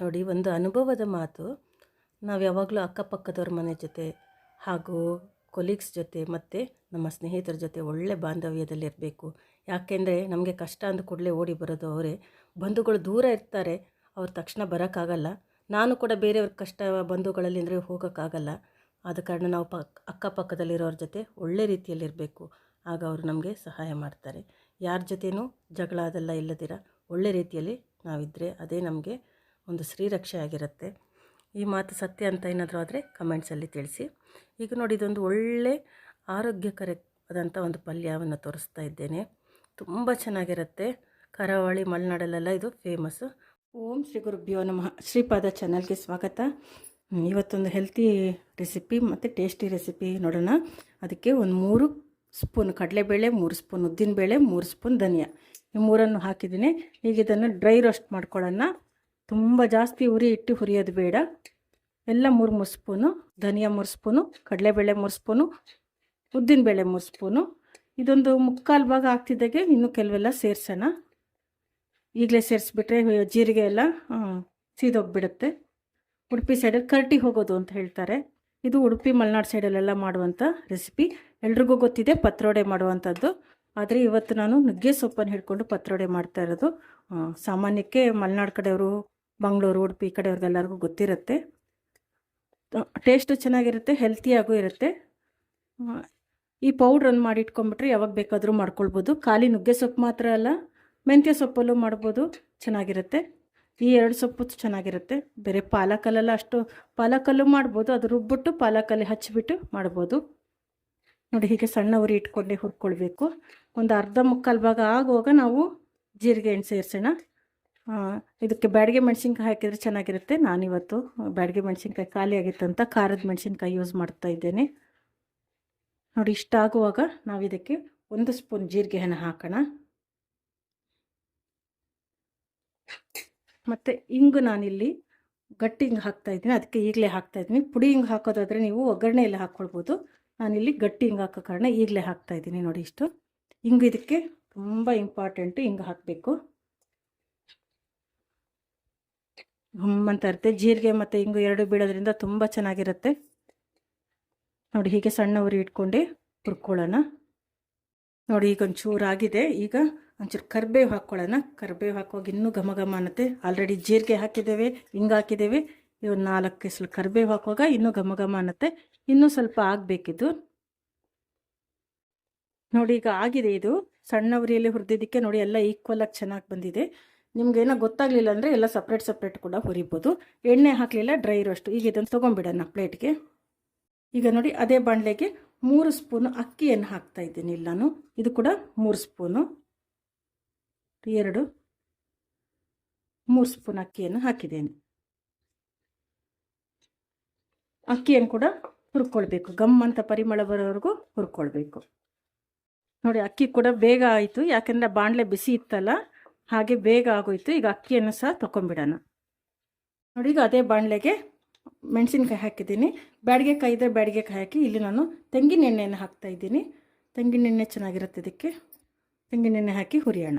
ನೋಡಿ, ಒಂದು ಅನುಭವದ ಮಾತು. ನಾವು ಯಾವಾಗಲೂ ಅಕ್ಕಪಕ್ಕದವ್ರ ಮನೆ ಜೊತೆ ಹಾಗೂ ಕೊಲೀಗ್ಸ್ ಜೊತೆ ಮತ್ತು ನಮ್ಮ ಸ್ನೇಹಿತರ ಜೊತೆ ಒಳ್ಳೆ ಬಾಂಧವ್ಯದಲ್ಲಿರಬೇಕು. ಯಾಕೆಂದರೆ ನಮಗೆ ಕಷ್ಟ ಅಂದ ಕೂಡಲೇ ಓಡಿ ಬರೋದು ಅವರೇ. ಬಂಧುಗಳು ದೂರ ಇರ್ತಾರೆ, ಅವ್ರು ತಕ್ಷಣ ಬರೋಕ್ಕಾಗಲ್ಲ. ನಾನು ಕೂಡ ಬೇರೆಯವ್ರ ಕಷ್ಟ ಬಂಧುಗಳಲ್ಲಿ ಅಂದರೆ ಹೋಗೋಕ್ಕಾಗಲ್ಲ. ಆದ ಕಾರಣ ನಾವು ಪಕ್ ಅಕ್ಕಪಕ್ಕದಲ್ಲಿರೋರ ಜೊತೆ ಒಳ್ಳೆ ರೀತಿಯಲ್ಲಿರಬೇಕು. ಆಗ ಅವರು ನಮಗೆ ಸಹಾಯ ಮಾಡ್ತಾರೆ. ಯಾರ ಜೊತೆಯೂ ಜಗಳ ಅದೆಲ್ಲ ಇಲ್ಲದಿರ, ಒಳ್ಳೆ ರೀತಿಯಲ್ಲಿ ನಾವಿದ್ದರೆ ಅದೇ ನಮಗೆ ಒಂದು ಶ್ರೀರಕ್ಷೆ ಆಗಿರುತ್ತೆ. ಈ ಮಾತು ಸತ್ಯ ಅಂತ ಏನಾದರೂ ಆದರೆ ಕಮೆಂಟ್ಸಲ್ಲಿ ತಿಳಿಸಿ. ಈಗ ನೋಡಿ, ಇದೊಂದು ಒಳ್ಳೆ ಆರೋಗ್ಯಕರವಾದಂಥ ಒಂದು ಪಲ್ಯವನ್ನು ತೋರಿಸ್ತಾ ಇದ್ದೇನೆ. ತುಂಬ ಚೆನ್ನಾಗಿರುತ್ತೆ. ಕರಾವಳಿ, ಮಲೆನಾಡಲ್ಲೆಲ್ಲ ಇದು ಫೇಮಸ್ಸು ಓಂ ಶ್ರೀ ಗುರುಭ್ಯೋ ನಮಃ. ಶ್ರೀಪಾದ ಚಾನಲ್ಗೆ ಸ್ವಾಗತ. ಇವತ್ತೊಂದು ಹೆಲ್ತಿ ರೆಸಿಪಿ ಮತ್ತು ಟೇಸ್ಟಿ ರೆಸಿಪಿ ನೋಡೋಣ. ಅದಕ್ಕೆ ಒಂದು ಮೂರು ಸ್ಪೂನ್ ಕಡಲೆಬೇಳೆ, ಮೂರು ಸ್ಪೂನ್ ಉದ್ದಿನಬೇಳೆ, ಮೂರು ಸ್ಪೂನ್ ಧನಿಯಾ. ಈ ಮೂರನ್ನು ಹಾಕಿದ್ದೀನಿ. ಈಗ ಇದನ್ನು ಡ್ರೈ ರೋಸ್ಟ್ ಮಾಡ್ಕೊಳ್ಳೋಣ. ತುಂಬ ಜಾಸ್ತಿ ಉರಿ ಇಟ್ಟು ಹುರಿಯೋದು ಬೇಡ. ಎಲ್ಲ ಮೂರು ಮೂರು ಸ್ಪೂನು, ಧನಿಯಾ ಮೂರು ಸ್ಪೂನು, ಕಡಲೆಬೇಳೆ ಮೂರು ಸ್ಪೂನು, ಉದ್ದಿನಬೇಳೆ ಮೂರು ಸ್ಪೂನು. ಇದೊಂದು ಮುಕ್ಕಾಲು ಭಾಗ ಆಗ್ತಿದ್ದಾಗೆ ಇನ್ನೂ ಕೆಲವೆಲ್ಲ ಸೇರಿಸೋಣ. ಈಗಲೇ ಸೇರಿಸ್ಬಿಟ್ರೆ ಜೀರಿಗೆ ಎಲ್ಲ ಸೀದೋಗಿಬಿಡುತ್ತೆ. ಉಡುಪಿ ಸೈಡಲ್ಲಿ ಕರ್ಟಿ ಹೋಗೋದು ಅಂತ ಹೇಳ್ತಾರೆ. ಇದು ಉಡುಪಿ ಮಲೆನಾಡು ಸೈಡಲ್ಲೆಲ್ಲ ಮಾಡುವಂಥ ರೆಸಿಪಿ. ಎಲ್ರಿಗೂ ಗೊತ್ತಿದೆ ಪತ್ರೊಡೆ ಮಾಡುವಂಥದ್ದು. ಆದರೆ ಇವತ್ತು ನಾನು ನುಗ್ಗೆ ಸೊಪ್ಪನ್ನು ಹಿಡ್ಕೊಂಡು ಪತ್ರೊಡೆ ಮಾಡ್ತಾ ಇರೋದು. ಸಾಮಾನ್ಯಕ್ಕೆ ಮಲೆನಾಡು ಕಡೆಯವರು ಮಂಗಳೂರು ಉಡುಪಿ ಈ ಕಡೆಯವ್ರಿಗೆಲ್ಲರಿಗೂ ಗೊತ್ತಿರುತ್ತೆ. ಟೇಸ್ಟು ಚೆನ್ನಾಗಿರುತ್ತೆ ಹೆಲ್ತಿಯಾಗೂ ಇರುತ್ತೆ. ಈ ಪೌಡ್ರನ್ನು ಮಾಡಿ ಇಟ್ಕೊಂಡ್ಬಿಟ್ರೆ ಯಾವಾಗ ಬೇಕಾದರೂ ಮಾಡ್ಕೊಳ್ಬೋದು. ಖಾಲಿ ನುಗ್ಗೆ ಸೊಪ್ಪು ಮಾತ್ರ ಅಲ್ಲ, ಮೆಂತ್ಯ ಸೊಪ್ಪಲ್ಲೂ ಮಾಡ್ಬೋದು, ಚೆನ್ನಾಗಿರುತ್ತೆ. ಈ ಎರಡು ಸೊಪ್ಪು ಚೆನ್ನಾಗಿರುತ್ತೆ. ಬೇರೆ ಪಾಲಕಲ್ಲೆಲ್ಲ ಅಷ್ಟು, ಪಾಲಕಲ್ಲು ಮಾಡ್ಬೋದು, ಅದು ರುಬ್ಬಿಟ್ಟು ಪಾಲಕಲ್ಲಿ ಹಚ್ಚಿಬಿಟ್ಟು ಮಾಡ್ಬೋದು. ನೋಡಿ ಹೀಗೆ ಸಣ್ಣ ಉರಿ ಇಟ್ಕೊಂಡೆ ಹುರ್ಕೊಳ್ಬೇಕು. ಒಂದು ಅರ್ಧ ಮುಕ್ಕಾಲು ಭಾಗ ಆಗುವಾಗ ನಾವು ಜೀರಿಗೆ ಎಣ್ಣೆ ಸೇರಿಸೋಣ. ಇದಕ್ಕೆ ಬ್ಯಾಡಿಗೆ ಮೆಣಸಿನ್ಕಾಯಿ ಹಾಕಿದರೆ ಚೆನ್ನಾಗಿರುತ್ತೆ. ನಾನಿವತ್ತು ಬ್ಯಾಡಿಗೆ ಮೆಣಸಿನ್ಕಾಯಿ ಖಾಲಿ ಆಗಿತ್ತು ಅಂತ ಖಾರದ ಮೆಣಸಿನ್ಕಾಯಿ ಯೂಸ್ ಮಾಡ್ತಾ ಇದ್ದೇನೆ. ನೋಡಿ, ಇಷ್ಟ ಆಗುವಾಗ ನಾವು ಇದಕ್ಕೆ ಒಂದು ಸ್ಪೂನ್ ಜೀರಿಗೆಯನ್ನು ಹಾಕೋಣ. ಮತ್ತು ಇಂಗು ನಾನಿಲ್ಲಿ ಗಟ್ಟಿ ಹಿಂಗೆ ಹಾಕ್ತಾ ಇದ್ದೀನಿ. ಅದಕ್ಕೆ ಈಗಲೇ ಹಾಕ್ತಾ ಇದ್ದೀನಿ. ಪುಡಿ ಹಿಂಗೆ ಹಾಕೋದಾದರೆ ನೀವು ಒಗ್ಗರಣೆ ಎಲ್ಲ ಹಾಕ್ಕೊಳ್ಬೋದು ನಾನಿಲ್ಲಿ ಗಟ್ಟಿ ಹಿಂಗೆ ಹಾಕೋ ಕಾರಣ ಈಗಲೇ ಹಾಕ್ತಾ ಇದ್ದೀನಿ ನೋಡಿ ಇಷ್ಟು. ಹಿಂಗೆ ಇದಕ್ಕೆ ತುಂಬ ಇಂಪಾರ್ಟೆಂಟು ಹಿಂಗೆ ಹಾಕಬೇಕು. ಅಂತ ಇರುತ್ತೆ. ಜೀರಿಗೆ ಮತ್ತು ಹಿಂಗು ಎರಡು ಬೀಳೋದ್ರಿಂದ ತುಂಬ ಚೆನ್ನಾಗಿರುತ್ತೆ. ನೋಡಿ, ಹೀಗೆ ಸಣ್ಣ ಉರಿ ಇಟ್ಕೊಂಡು ಹುರ್ಕೊಳ್ಳೋಣ. ನೋಡಿ, ಈಗ ಒಂಚೂರು ಆಗಿದೆ. ಈಗ ಒಂಚೂರು ಕರಿಬೇವು ಹಾಕ್ಕೊಳ್ಳೋಣ ಕರಿಬೇವು ಹಾಕುವಾಗ ಇನ್ನೂ ಘಮ ಘಮ ಅನ್ನತ್ತೆ. ಆಲ್ರೆಡಿ ಜೀರಿಗೆ ಹಾಕಿದ್ದೇವೆ ಹಿಂಗೆ ಹಾಕಿದ್ದೇವೆ. ಒಂದು ನಾಲ್ಕು ಕೆಸಲು ಕರಿಬೇವು ಹಾಕುವಾಗ ಇನ್ನೂ ಘಮ ಘಮ ಅನ್ನತ್ತೆ. ಇನ್ನೂ ಸ್ವಲ್ಪ ಆಗಬೇಕಿದ್ದು ನೋಡಿ, ಈಗ ಆಗಿದೆ ಇದು. ಸಣ್ಣ ಉರಿಯಲ್ಲಿ ಹುರಿದಿದ್ದಕ್ಕೆ ನೋಡಿ, ಎಲ್ಲ ಈಕ್ವಲ್ ಆಗಿ ಚೆನ್ನಾಗಿ ಬಂದಿದೆ. ನಿಮ್ಗೇನೋ ಗೊತ್ತಾಗಲಿಲ್ಲ ಅಂದರೆ ಎಲ್ಲ ಸಪ್ರೇಟ್ ಸಪ್ರೇಟ್ ಕೂಡ ಹುರಿಬೋದು. ಎಣ್ಣೆ ಹಾಕಲಿಲ್ಲ ಡ್ರೈ ಇರೋಷ್ಟು. ಈಗ ಇದನ್ನು ತೊಗೊಂಬಿಡೋಣ ಪ್ಲೇಟ್ಗೆ ಈಗ ನೋಡಿ, ಅದೇ ಬಾಣಲೆಗೆ ಮೂರು ಸ್ಪೂನು ಅಕ್ಕಿಯನ್ನು ಹಾಕ್ತಾ ಇದ್ದೀನಿ ನಾನು. ಇದು ಕೂಡ ಮೂರು ಸ್ಪೂನು ಎರಡು. ಮೂರು ಸ್ಪೂನ್ ಅಕ್ಕಿಯನ್ನು ಹಾಕಿದ್ದೇನೆ. ಅಕ್ಕಿಯನ್ನು ಕೂಡ ಹುರ್ಕೊಳ್ಬೇಕು. ಗಮ್ ಅಂತ ಪರಿಮಳ ಬರೋವರೆಗೂ ಹುರ್ಕೊಳ್ಬೇಕು. ನೋಡಿ, ಅಕ್ಕಿ ಕೂಡ ಬೇಗ ಆಯಿತು. ಯಾಕೆಂದರೆ ಬಾಣಲೆ ಬಿಸಿ ಇತ್ತಲ್ಲ ಹಾಗೆ ಬೇಗ ಆಗೋಯ್ತು. ಈಗ ಅಕ್ಕಿಯನ್ನು ಸಹ ತೊಗೊಂಬಿಡೋಣ ನೋಡಿ, ಈಗ ಅದೇ ಬಾಣಲೆಗೆ ಮೆಣಸಿನ್ಕಾಯಿ ಹಾಕಿದ್ದೀನಿ. ಬ್ಯಾಡಿಗೆ ಕಾಯಿ ಇದ್ದರೆ ಬ್ಯಾಡಿಗೆ ಕಾಯಿ ಹಾಕಿ ಇಲ್ಲಿ ನಾನು ತೆಂಗಿನ ಎಣ್ಣೆಯನ್ನು ಹಾಕ್ತಾ ಇದ್ದೀನಿ. ತೆಂಗಿನ ಎಣ್ಣೆ ಚೆನ್ನಾಗಿರುತ್ತೆ ಇದಕ್ಕೆ. ತೆಂಗಿನ ಎಣ್ಣೆ ಹಾಕಿ ಹುರಿಯೋಣ.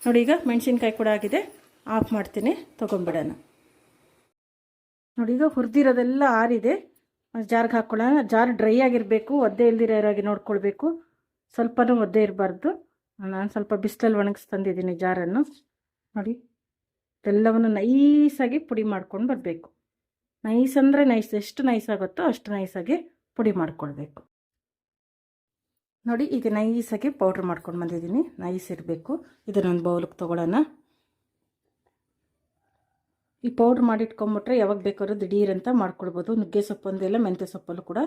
ನೋಡಿ, ಈಗ ಮೆಣಸಿನ್ಕಾಯಿ ಕೂಡ ಆಗಿದೆ. ಆಫ್ ಮಾಡ್ತೀನಿ. ತೊಗೊಂಬಿಡೋಣ ನೋಡಿ, ಈಗ ಹುರಿದಿರೋದೆಲ್ಲ ಆರಿದೆ. ಜಾರ್ಗೆ ಹಾಕ್ಕೊಳ್ಳೋಣ. ಜಾರ್ ಡ್ರೈ ಆಗಿರಬೇಕು. ಒದ್ದೆ ಇಲ್ದಿರೋರಾಗಿ ನೋಡ್ಕೊಳ್ಬೇಕು. ಸ್ವಲ್ಪನೂ ಒದ್ದೆ ಇರಬಾರ್ದು. ನಾನು ಸ್ವಲ್ಪ ಬಿಸಿಲಲ್ಲಿ ಒಣಗಿಸಿ ತಂದಿದ್ದೀನಿ ಜಾರನ್ನು. ನೋಡಿ ಎಲ್ಲವನ್ನು ನೈಸಾಗಿ ಪುಡಿ ಮಾಡ್ಕೊಂಡು ಬರಬೇಕು. ನೈಸ್ ಅಂದರೆ ನೈಸ್, ಎಷ್ಟು ನೈಸ್ ಆಗುತ್ತೋ ಅಷ್ಟು ನೈಸಾಗಿ ಪುಡಿ ಮಾಡ್ಕೊಳ್ಬೇಕು. ನೋಡಿ ಈಗ ನೈಸಾಗಿ ಪೌಡ್ರ್ ಮಾಡ್ಕೊಂಡು ಬಂದಿದ್ದೀನಿ. ನೈಸ್ ಇರಬೇಕು. ಇದನ್ನೊಂದು ಬೌಲಿಗೆ ತೊಗೊಳ್ಳೋಣ. ಈ ಪೌಡ್ರ್ ಮಾಡಿಟ್ಕೊಂಬಿಟ್ರೆ ಯಾವಾಗ ಬೇಕಾದ್ರೂ ದಿಢೀರಂತ ಮಾಡ್ಕೊಳ್ಬೋದು. ನುಗ್ಗೆ ಸೊಪ್ಪಂದೆಲ್ಲ ಮೆಂತ್ಯ ಸೊಪ್ಪಲ್ಲೂ ಕೂಡ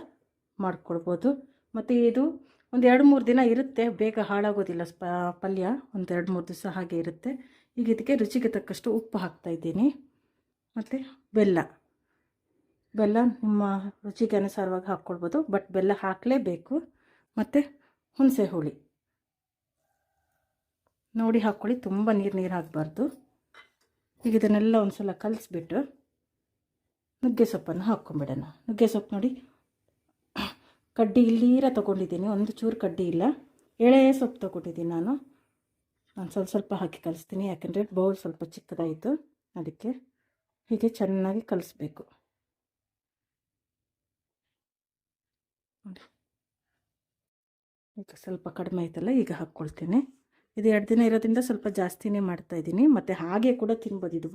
ಮಾಡ್ಕೊಳ್ಬೋದು. ಮತ್ತು ಇದು ಒಂದು ಎರಡು ಮೂರು ದಿನ ಇರುತ್ತೆ, ಬೇಗ ಹಾಳಾಗೋದಿಲ್ಲ ಸ್ಪ, ಪಲ್ಯ, ಒಂದು ಎರಡು ಮೂರು ದಿವಸ ಹಾಗೆ ಇರುತ್ತೆ. ಈಗ ಇದಕ್ಕೆ ರುಚಿಗೆ ತಕ್ಕಷ್ಟು ಉಪ್ಪು ಹಾಕ್ತಾಯಿದ್ದೀನಿ ಮತ್ತು ಬೆಲ್ಲ. ಬೆಲ್ಲ ನಿಮ್ಮ ರುಚಿಗೆ ಅನುಸಾರವಾಗಿ ಹಾಕ್ಕೊಳ್ಬೋದು, ಬಟ್ ಬೆಲ್ಲ ಹಾಕಲೇಬೇಕು. ಮತ್ತು ಹುಣಸೆ ಹುಳಿ. ನೋಡಿ ಹಾಕ್ಕೊಳ್ಳಿ, ತುಂಬ ನೀರು ನೀರು ಹಾಕಬಾರ್ದು ಈಗ ಇದನ್ನೆಲ್ಲ ಒಂದು ಸಲ ಕಲಸಿಬಿಟ್ಟು ನುಗ್ಗೆ ಸೊಪ್ಪನ್ನು ಹಾಕ್ಕೊಂಬಿಡೋಣ. ನುಗ್ಗೆ ಸೊಪ್ಪು ನೋಡಿ ಕಡ್ಡಿ ಇಲ್ಲೀರ ತೊಗೊಂಡಿದ್ದೀನಿ, ಒಂದು ಚೂರು ಕಡ್ಡಿ ಇಲ್ಲ. ಎಳೆ ಸೊಪ್ಪು ತೊಗೊಂಡಿದ್ದೀನಿ ನಾನು. ನಾನು ಸ್ವಲ್ಪ ಸ್ವಲ್ಪ ಹಾಕಿ ಕಲಿಸ್ತೀನಿ, ಯಾಕೆಂದರೆ ಬೌಲ್ ಸ್ವಲ್ಪ ಚಿಕ್ಕದಾಯಿತು ಅದಕ್ಕೆ. ಹೀಗೆ ಚೆನ್ನಾಗಿ ಕಲಿಸ್ಬೇಕು. ಈಗ ಸ್ವಲ್ಪ ಕಡಿಮೆ ಆಯ್ತಲ್ಲ, ಈಗ ಹಾಕ್ಕೊಳ್ತೀನಿ. ಇದು ಎರಡು ದಿನ ಇರೋದ್ರಿಂದ ಸ್ವಲ್ಪ ಜಾಸ್ತಿನೇ ಮಾಡ್ತಾ ಇದ್ದೀನಿ. ಮತ್ತು ಹಾಗೆ ಕೂಡ ತಿನ್ಬೋದು. ಇದು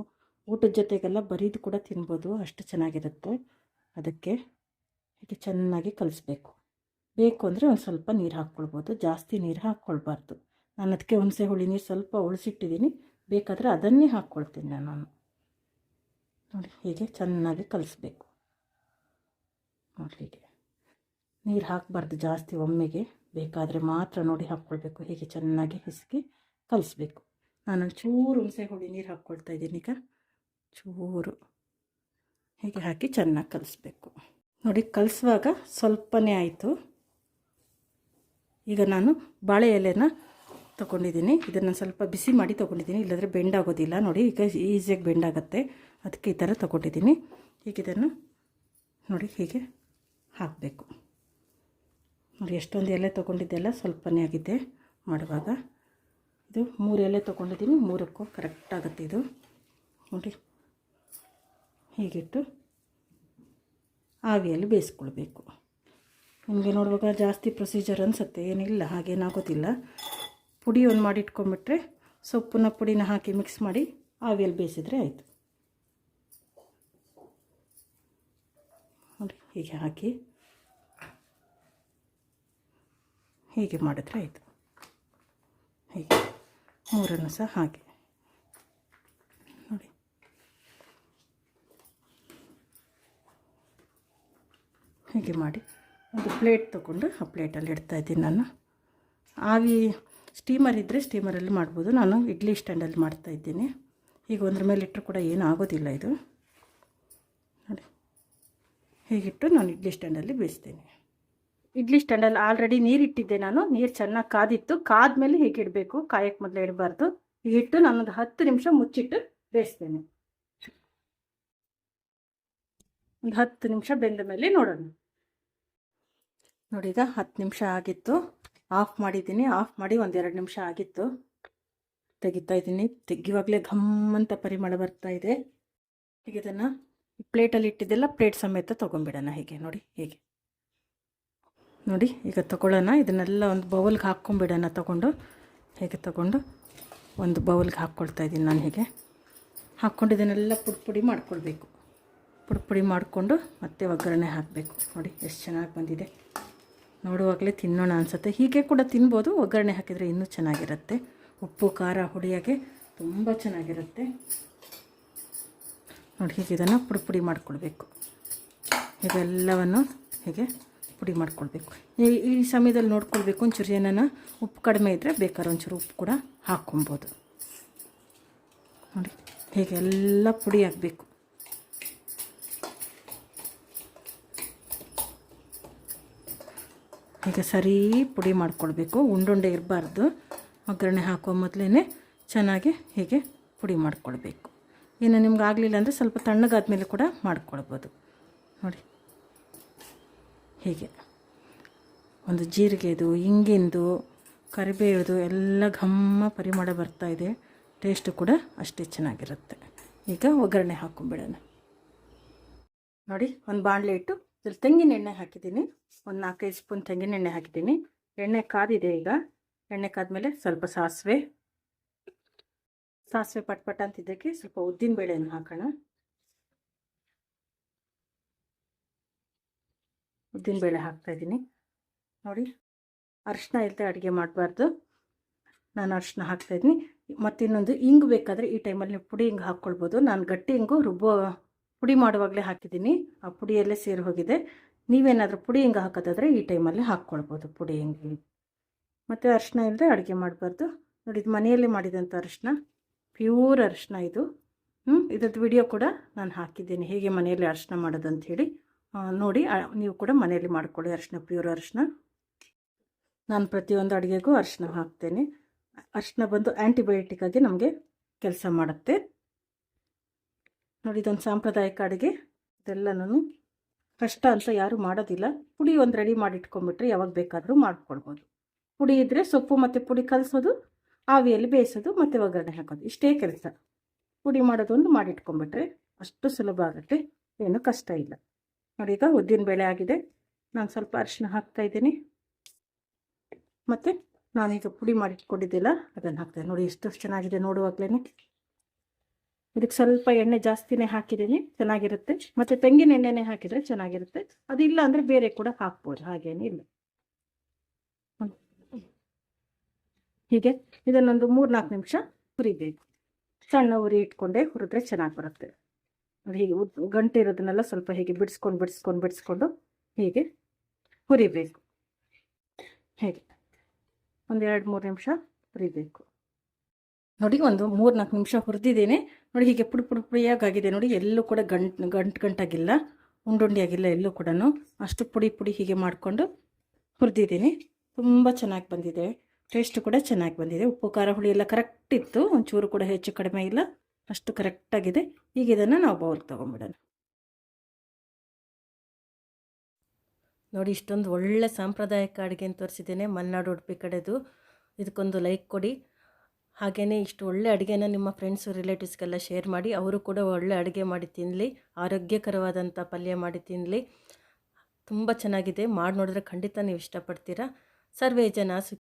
ಊಟದ ಜೊತೆಗೆಲ್ಲ ಬರೀದು ಕೂಡ ತಿನ್ಬೋದು. ಅಷ್ಟು ಚೆನ್ನಾಗಿರುತ್ತೆ. ಅದಕ್ಕೆ ಹೀಗೆ ಚೆನ್ನಾಗಿ ಕಲಿಸ್ಬೇಕು. ಬೇಕು ಅಂದರೆ ಒಂದು ಸ್ವಲ್ಪ ನೀರು ಹಾಕ್ಕೊಳ್ಬೋದು. ಜಾಸ್ತಿ ನೀರು ಹಾಕ್ಕೊಳ್ಬಾರ್ದು. ನಾನು ಅದಕ್ಕೆ ಹುಣಸೆ ಹುಳಿ ನೀರು ಸ್ವಲ್ಪ ಉಳಿಸಿಟ್ಟಿದ್ದೀನಿ ಬೇಕಾದರೆ ಅದನ್ನೇ ಹಾಕ್ಕೊಳ್ತೀನಿ ನಾನು. ನೋಡಿ, ಹೀಗೆ ಚೆನ್ನಾಗಿ ಕಲಿಸ್ಬೇಕು. ನೋಡಿ ಹೀಗೆ ನೀರು ಹಾಕಬಾರ್ದು ಜಾಸ್ತಿ ಒಮ್ಮೆಗೆ. ಬೇಕಾದರೆ ಮಾತ್ರ ನೋಡಿ ಹಾಕ್ಕೊಳ್ಬೇಕು. ಹೀಗೆ ಚೆನ್ನಾಗಿ ಹಿಸುಕಿ ಕಲಿಸ್ಬೇಕು. ನಾನು ಚೂರು ಹುಣಸೆ ಹುಳಿ ನೀರು ಹಾಕ್ಕೊಳ್ತಾ ಇದ್ದೀನಿ ಈಗ. ಚೂರು. ಹೀಗೆ ಹಾಕಿ ಚೆನ್ನಾಗಿ ಕಲಿಸ್ಬೇಕು. ನೋಡಿ, ಕಲಿಸುವಾಗ ಸ್ವಲ್ಪನೇ ಆಯಿತು. ಈಗ ನಾನು ಬಾಳೆ ಎಲೆನ ತೊಗೊಂಡಿದ್ದೀನಿ. ಇದನ್ನು ಸ್ವಲ್ಪ ಬಿಸಿ ಮಾಡಿ ತೊಗೊಂಡಿದ್ದೀನಿ. ಇಲ್ಲಾಂದರೆ ಬೆಂಡಾಗೋದಿಲ್ಲ ನೋಡಿ, ಈಗ ಈಸಿಯಾಗಿ ಬೆಂಡಾಗುತ್ತೆ ಅದಕ್ಕೆ ಈ ಥರ ತೊಗೊಂಡಿದ್ದೀನಿ. ಈಗ ಇದನ್ನು ನೋಡಿ, ಹೀಗೆ ಹಾಕಬೇಕು. ನೋಡಿ, ಎಷ್ಟೊಂದು ಎಲೆ ತೊಗೊಂಡಿದ್ದೆಲ್ಲ ಸ್ವಲ್ಪನೇ ಆಗಿದೆ ಮಾಡುವಾಗ. ಇದು ಮೂರು ಎಲೆ ತೊಗೊಂಡಿದ್ದೀನಿ. ಮೂರಕ್ಕೂ ಕರೆಕ್ಟ್ ಆಗುತ್ತೆ ಇದು. ನೋಡಿ, ಹೀಗಿಟ್ಟು ಆವಿಯಲ್ಲಿ ಬೇಯಿಸ್ಕೊಳ್ಬೇಕು. ನಿಮಗೆ ನೋಡುವಾಗ ಜಾಸ್ತಿ ಪ್ರೊಸೀಜರ್ ಅನಿಸುತ್ತೆ, ಏನಿಲ್ಲ ಹಾಗೇನಾಗೋದಿಲ್ಲ ಪುಡಿ ಒಂದು ಮಾಡಿ ಇಟ್ಕೊಂಬಿಟ್ರೆ ಸೊಪ್ಪನ್ನ ಪುಡಿನ ಹಾಕಿ ಮಿಕ್ಸ್ ಮಾಡಿ ಆವಿಯಲ್ಲಿ ಬೇಯಿಸಿದ್ರೆ ಆಯಿತು. ನೋಡಿ, ಹೀಗೆ ಹಾಕಿ. ಹೀಗೆ ಮಾಡಿದ್ರೆ ಆಯಿತು. ಹೀಗೆ, ಮೂರನ್ನು ಸಹ ಹಾಗೆ ನೋಡಿ ಹೀಗೆ ಮಾಡಿ ಒಂದು ಪ್ಲೇಟ್ ತೊಗೊಂಡು ಆ ಪ್ಲೇಟಲ್ಲಿ ಇಡ್ತಾ ಇದ್ದೀನಿ ನಾನು. ಆವಿ ಸ್ಟೀಮರ್ ಇದ್ದರೆ ಸ್ಟೀಮರಲ್ಲಿ ಮಾಡ್ಬೋದು. ನಾನು ಇಡ್ಲಿ ಸ್ಟ್ಯಾಂಡಲ್ಲಿ ಮಾಡ್ತಾ ಇದ್ದೀನಿ. ಈಗ ಒಂದ್ರ ಮೇಲೆ ಇಟ್ಟರು ಕೂಡ ಏನು ಆಗೋದಿಲ್ಲ ಇದು. ನೋಡಿ. ಹೀಗಿಟ್ಟು ನಾನು ಇಡ್ಲಿ ಸ್ಟ್ಯಾಂಡಲ್ಲಿ ಬೇಯಿಸ್ತೀನಿ. ಇಡ್ಲಿ ಸ್ಟ್ಯಾಂಡಲ್ಲಿ ಆಲ್ರೆಡಿ ನೀರು ಇಟ್ಟಿದ್ದೆ ನಾನು. ನೀರು ಚೆನ್ನಾಗಿ ಕಾದಿತ್ತು. ಕಾದ್ಮೇಲೆ ಹೀಗೆ ಇಡಬೇಕು. ಕಾಯಕ್ಕೆ ಮೊದಲು ಇಡಬಾರ್ದು. ಹೀಗಿಟ್ಟು ನಾನೊಂದು ಹತ್ತು ನಿಮಿಷ ಮುಚ್ಚಿಟ್ಟು ಬೇಯಿಸ್ತೇನೆ. ಒಂದು ಹತ್ತು ನಿಮಿಷ ಬೆಂದ ಮೇಲೆ ನೋಡೋಣ. ನೋಡಿ ಈಗ ಹತ್ತು ನಿಮಿಷ ಆಗಿತ್ತು. ಆಫ್ ಮಾಡಿದ್ದೀನಿ. ಆಫ್ ಮಾಡಿ ಒಂದೆರಡು ನಿಮಿಷ ಆಗಿತ್ತು. ತೆಗಿತಾ ಇದ್ದೀನಿ. ತೆಗಿವಾಗಲೇ ಘಮ್ ಅಂತ ಪರಿಮಳ ಬರ್ತಾ ಇದೆ. ಈಗ ಇದನ್ನು ಪ್ಲೇಟಲ್ಲಿ ಇಟ್ಟಿದ್ದೆಲ್ಲ ಪ್ಲೇಟ್ ಸಮೇತ ತೊಗೊಂಬಿಡೋಣ ಹೀಗೆ ನೋಡಿ ಹೀಗೆ. ನೋಡಿ, ಈಗ ತಗೊಳ್ಳೋಣ. ಇದನ್ನೆಲ್ಲ ಒಂದು ಬೌಲ್ಗೆ ಹಾಕ್ಕೊಂಬಿಡೋಣ ತೊಗೊಂಡು. ಹೇಗೆ ತಗೊಂಡು ಒಂದು ಬೌಲ್ಗೆ ಹಾಕ್ಕೊಳ್ತಾ ಇದ್ದೀನಿ ನಾನು ಹೀಗೆ. ಹಾಕ್ಕೊಂಡು ಇದನ್ನೆಲ್ಲ ಪುಡಿ ಪುಡಿ ಮಾಡ್ಕೊಳ್ಬೇಕು. ಪುಡಿ ಪುಡಿ ಮಾಡಿಕೊಂಡು ಮತ್ತೆ ಒಗ್ಗರಣೆ ಹಾಕಬೇಕು. ನೋಡಿ, ಎಷ್ಟು ಚೆನ್ನಾಗಿ ಬಂದಿದೆ. ನೋಡುವಾಗಲೇ ತಿನ್ನೋಣ ಅನಿಸುತ್ತೆ. ಹೀಗೆ ಕೂಡ ತಿನ್ಬೋದು. ಒಗ್ಗರಣೆ ಹಾಕಿದರೆ ಇನ್ನೂ ಚೆನ್ನಾಗಿರುತ್ತೆ. ಉಪ್ಪು, ಖಾರ ಹುಳಿಯಾಗೆ ತುಂಬ ಚೆನ್ನಾಗಿರುತ್ತೆ. ನೋಡಿ, ಹೀಗೆ ಇದನ್ನು ಪುಡಿ ಪುಡಿ ಮಾಡಿಕೊಳ್ಬೇಕು ಇವೆಲ್ಲವನ್ನು ಹೀಗೆ ಪುಡಿ ಮಾಡ್ಕೊಳ್ಬೇಕು ಈ ಈ ಸಮಯದಲ್ಲಿ ನೋಡ್ಕೊಳ್ಬೇಕು ಒಂಚೂರು ಏನಾನ ಉಪ್ಪು ಕಡಿಮೆ ಇದ್ದರೆ ಬೇಕಾದ್ರೆ ಒಂಚೂರು ಉಪ್ಪು ಕೂಡ ಹಾಕ್ಕೊಬೋದು. ನೋಡಿ ಹೀಗೆಲ್ಲ ಪುಡಿ ಆಗಬೇಕು. ಈಗ ಸರಿ ಪುಡಿ ಮಾಡ್ಕೊಳ್ಬೇಕು. ಉಂಡುಂಡೆ ಇರಬಾರ್ದು. ಒಗ್ಗರಣೆ ಹಾಕೋ ಮೊದಲೇ ಚೆನ್ನಾಗಿ ಹೀಗೆ ಪುಡಿ ಮಾಡ್ಕೊಳ್ಬೇಕು. ಇನ್ನು ನಿಮ್ಗೆ ಆಗಲಿಲ್ಲ ಅಂದರೆ ಸ್ವಲ್ಪ ತಣ್ಣಗಾದ್ಮೇಲೆ ಕೂಡ ಮಾಡ್ಕೊಳ್ಬೋದು. ನೋಡಿ. ಹೀಗೆ. ಒಂದು ಜೀರಿಗೆದು, ಇಂಗಿಂದು, ಕರಿಬೇವುದು ಎಲ್ಲ ಘಮ್ಮ ಪರಿಮಳ ಬರ್ತಾ ಇದೆ. ಟೇಸ್ಟು ಕೂಡ ಅಷ್ಟೇ ಚೆನ್ನಾಗಿರುತ್ತೆ. ಈಗ ಒಗ್ಗರಣೆ ಹಾಕೊಂಬಿಡೋಣ. ನೋಡಿ, ಒಂದು ಬಾಣಲೆ ಇಟ್ಟು ಇದ್ರಲ್ಲಿ ತೆಂಗಿನ ಎಣ್ಣೆ ಹಾಕಿದ್ದೀನಿ. ಒಂದು ನಾಲ್ಕೈದು ಸ್ಪೂನ್ ತೆಂಗಿನ ಎಣ್ಣೆ ಹಾಕಿದ್ದೀನಿ. ಎಣ್ಣೆ ಕಾದಿದೆ ಈಗ. ಎಣ್ಣೆ ಕಾದ್ಮೇಲೆ ಸ್ವಲ್ಪ ಸಾಸಿವೆ. ಸಾಸಿವೆ ಪಟ್ಪಟ ಅಂತಿದ್ದಕ್ಕೆ ಸ್ವಲ್ಪ ಉದ್ದಿನ ಬೇಳೆಯನ್ನು ಹಾಕೋಣ. ಉದ್ದಿನ ಬೇಳೆ ಹಾಕ್ತಾಯಿದ್ದೀನಿ ನೋಡಿ ಅರಿಶಿನ ಇಲ್ಲದೆ ಅಡುಗೆ ಮಾಡಬಾರ್ದು. ನಾನು ಅರಿಶಿನ ಹಾಕ್ತಾಯಿದ್ದೀನಿ ಮತ್ತು ಇನ್ನೊಂದು ಇಂಗು ಬೇಕಾದರೆ ಈ ಟೈಮಲ್ಲಿ ನೀವು ಪುಡಿ ಹಿಂಗೆ ಹಾಕ್ಕೊಳ್ಬೋದು. ನಾನು ಗಟ್ಟಿ ಹಿಂಗು ರುಬ್ಬೋ ಪುಡಿ ಮಾಡುವಾಗಲೇ ಹಾಕಿದ್ದೀನಿ. ಆ ಪುಡಿಯಲ್ಲೇ ಸೇರಿ ಹೋಗಿದೆ. ನೀವೇನಾದರೂ ಪುಡಿ ಹಿಂಗೆ ಹಾಕೋದಾದರೆ ಈ ಟೈಮಲ್ಲಿ ಹಾಕ್ಕೊಳ್ಬೋದು ಪುಡಿ ಹಿಂಗೆ. ಮತ್ತು ಅರಿಶಿನ ಇಲ್ಲದೆ ಅಡುಗೆ ಮಾಡಬಾರ್ದು. ನೋಡಿ, ಇದು ಮನೆಯಲ್ಲೇ ಮಾಡಿದಂಥ ಅರಿಶಿನ. ಪ್ಯೂರ್ ಅರಿಶಿನ ಇದು. ಹ್ಞೂ ಇದ್ರದ್ದು ವಿಡಿಯೋ ಕೂಡ ನಾನು ಹಾಕಿದ್ದೀನಿ. ಹೇಗೆ ಮನೆಯಲ್ಲಿ ಅರಿಶಿನ ಮಾಡೋದು ಅಂಥೇಳಿ ನೋಡಿ ನೀವು ಕೂಡ ಮನೆಯಲ್ಲಿ ಮಾಡ್ಕೊಳ್ಳಿ ಅರಿಶಿನ, ಪ್ಯೂರ್ ಅರಿಶಿನ. ನಾನು ಪ್ರತಿಯೊಂದು ಅಡುಗೆಗೂ ಅರಿಶಿನ ಹಾಕ್ತೇನೆ. ಅರಿಶಿನ ಬಂದು ಆ್ಯಂಟಿಬಯೋಟಿಕ್ ಆಗಿ ನಮಗೆ ಕೆಲಸ ಮಾಡುತ್ತೆ. ನೋಡಿ, ಇದೊಂದು ಸಾಂಪ್ರದಾಯಿಕ ಅಡುಗೆ. ಇದೆಲ್ಲನೂ ಕಷ್ಟ ಅಂತ ಯಾರೂ ಮಾಡೋದಿಲ್ಲ. ಪುಡಿ ಒಂದು ರೆಡಿ ಮಾಡಿ ಇಟ್ಕೊಂಡ್ಬಿಟ್ರೆ ಯಾವಾಗ ಬೇಕಾದರೂ ಮಾಡ್ಕೊಳ್ಬೋದು. ಪುಡಿ ಇದ್ದರೆ ಸೊಪ್ಪು ಮತ್ತು ಪುಡಿ ಕಲಸೋದು, ಆವಿಯಲ್ಲಿ ಬೇಯಿಸೋದು ಮತ್ತು ಒಗ್ಗರಣೆ ಹಾಕೋದು. ಇಷ್ಟೇ ಕೆಲಸ. ಪುಡಿ ಮಾಡೋದೊಂದು ಮಾಡಿಟ್ಕೊಂಡ್ಬಿಟ್ರೆ ಅಷ್ಟು ಸುಲಭ ಆಗುತ್ತೆ. ಏನು ಕಷ್ಟ ಇಲ್ಲ. ನೋಡಿ, ಈಗ ಉದ್ದಿನ ಬೇಳೆ ಆಗಿದೆ. ನಾನು ಸ್ವಲ್ಪ ಅರಿಶಿನ ಹಾಕ್ತಾ ಇದ್ದೀನಿ. ಮತ್ತು ನಾನೀಗ ಪುಡಿ ಮಾಡಿಟ್ಕೊಂಡಿದ್ದಿಲ್ಲ ಅದನ್ನು ಹಾಕ್ತೇನೆ. ನೋಡಿ, ಎಷ್ಟು ಚೆನ್ನಾಗಿದೆ ನೋಡುವಾಗಲೇ ಇದಕ್ಕೆ ಸ್ವಲ್ಪ ಎಣ್ಣೆ ಜಾಸ್ತಿನೇ ಹಾಕಿದ್ದೀನಿ, ಚೆನ್ನಾಗಿರುತ್ತೆ. ಮತ್ತು ತೆಂಗಿನ ಎಣ್ಣೆನೇ ಹಾಕಿದರೆ ಚೆನ್ನಾಗಿರುತ್ತೆ. ಅದಿಲ್ಲ ಅಂದರೆ ಬೇರೆ ಕೂಡ ಹಾಕ್ಬೋದು ಹಾಗೇನಿಲ್ಲ. ಹೀಗೆ ಇದನ್ನೊಂದು ಮೂರು ನಾಲ್ಕು ನಿಮಿಷ ಹುರಿಬೇಕು. ಸಣ್ಣ ಉರಿ ಇಟ್ಕೊಂಡೆ ಹುರಿದ್ರೆ ಚೆನ್ನಾಗಿ ಬರುತ್ತೆ. ಹೀಗೆ ಗಂಟೆ ಇರೋದನ್ನೆಲ್ಲ ಸ್ವಲ್ಪ ಹೀಗೆ ಬಿಡಿಸ್ಕೊಂಡು ಬಿಡಿಸ್ಕೊಂಡು ಬಿಡಿಸ್ಕೊಂಡು ಹೀಗೆ ಹುರಿಬೇಕು. ಹೇಗೆ. ಒಂದೆರಡು ಮೂರು ನಿಮಿಷ ಹುರಿಬೇಕು. ನೋಡಿ ಒಂದು ಮೂರು ನಾಲ್ಕು ನಿಮಿಷ ಹುರಿದಿದ್ದೇನೆ. ನೋಡಿ ಹೀಗೆ ಪುಡಿ ಪುಡಿ ಪುಡಿಯಾಗಿದೆ ನೋಡಿ ಎಲ್ಲೂ ಕೂಡ ಗಂಟು ಗಂಟು ಗಂಟಾಗಿಲ್ಲ. ಉಂಡುಂಡಿಯಾಗಿಲ್ಲ ಎಲ್ಲೂ ಕೂಡ ಅಷ್ಟು ಪುಡಿ ಪುಡಿ ಹೀಗೆ ಮಾಡಿಕೊಂಡು ಹುರಿದಿದ್ದೀನಿ. ತುಂಬ ಚೆನ್ನಾಗಿ ಬಂದಿದೆ. ಟೇಸ್ಟ್ ಕೂಡ ಚೆನ್ನಾಗಿ ಬಂದಿದೆ. ಉಪ್ಪು, ಖಾರ, ಹುಳಿ ಎಲ್ಲ ಕರೆಕ್ಟ್ ಇತ್ತು. ಒಂಚೂರು ಕೂಡ ಹೆಚ್ಚು ಕಡಿಮೆ ಇಲ್ಲ. ಅಷ್ಟು ಕರೆಕ್ಟಾಗಿದೆ ಈಗ ಇದನ್ನು ನಾವು ಬೌಲ್ಗೆ ತೊಗೊಂಬಿಡೋಣ ನೋಡಿ ಇಷ್ಟೊಂದು ಒಳ್ಳೆ ಸಾಂಪ್ರದಾಯಿಕ ಅಡುಗೆನ ತೋರಿಸಿದ್ದೇನೆ. ಮಲೆನಾಡು ಉಡುಪಿ ಕಡೆದು. ಇದಕ್ಕೊಂದು ಲೈಕ್ ಕೊಡಿ. ಹಾಗೆಯೇ ಇಷ್ಟು ಒಳ್ಳೆ ಅಡುಗೆನ ನಿಮ್ಮ ಫ್ರೆಂಡ್ಸು ರಿಲೇಟಿವ್ಸ್ಗೆಲ್ಲ ಶೇರ್ ಮಾಡಿ, ಅವರು ಕೂಡ ಒಳ್ಳೆ ಅಡುಗೆ ಮಾಡಿ ತಿನ್ನಲಿ ಆರೋಗ್ಯಕರವಾದಂಥ ಪಲ್ಯ ಮಾಡಿ ತಿನ್ನಲಿ ತುಂಬ ಚೆನ್ನಾಗಿದೆ. ಮಾಡಿ ನೋಡಿದ್ರೆ ಖಂಡಿತ ನೀವು ಇಷ್ಟಪಡ್ತೀರಾ. ಸರ್ವೇ ಜನ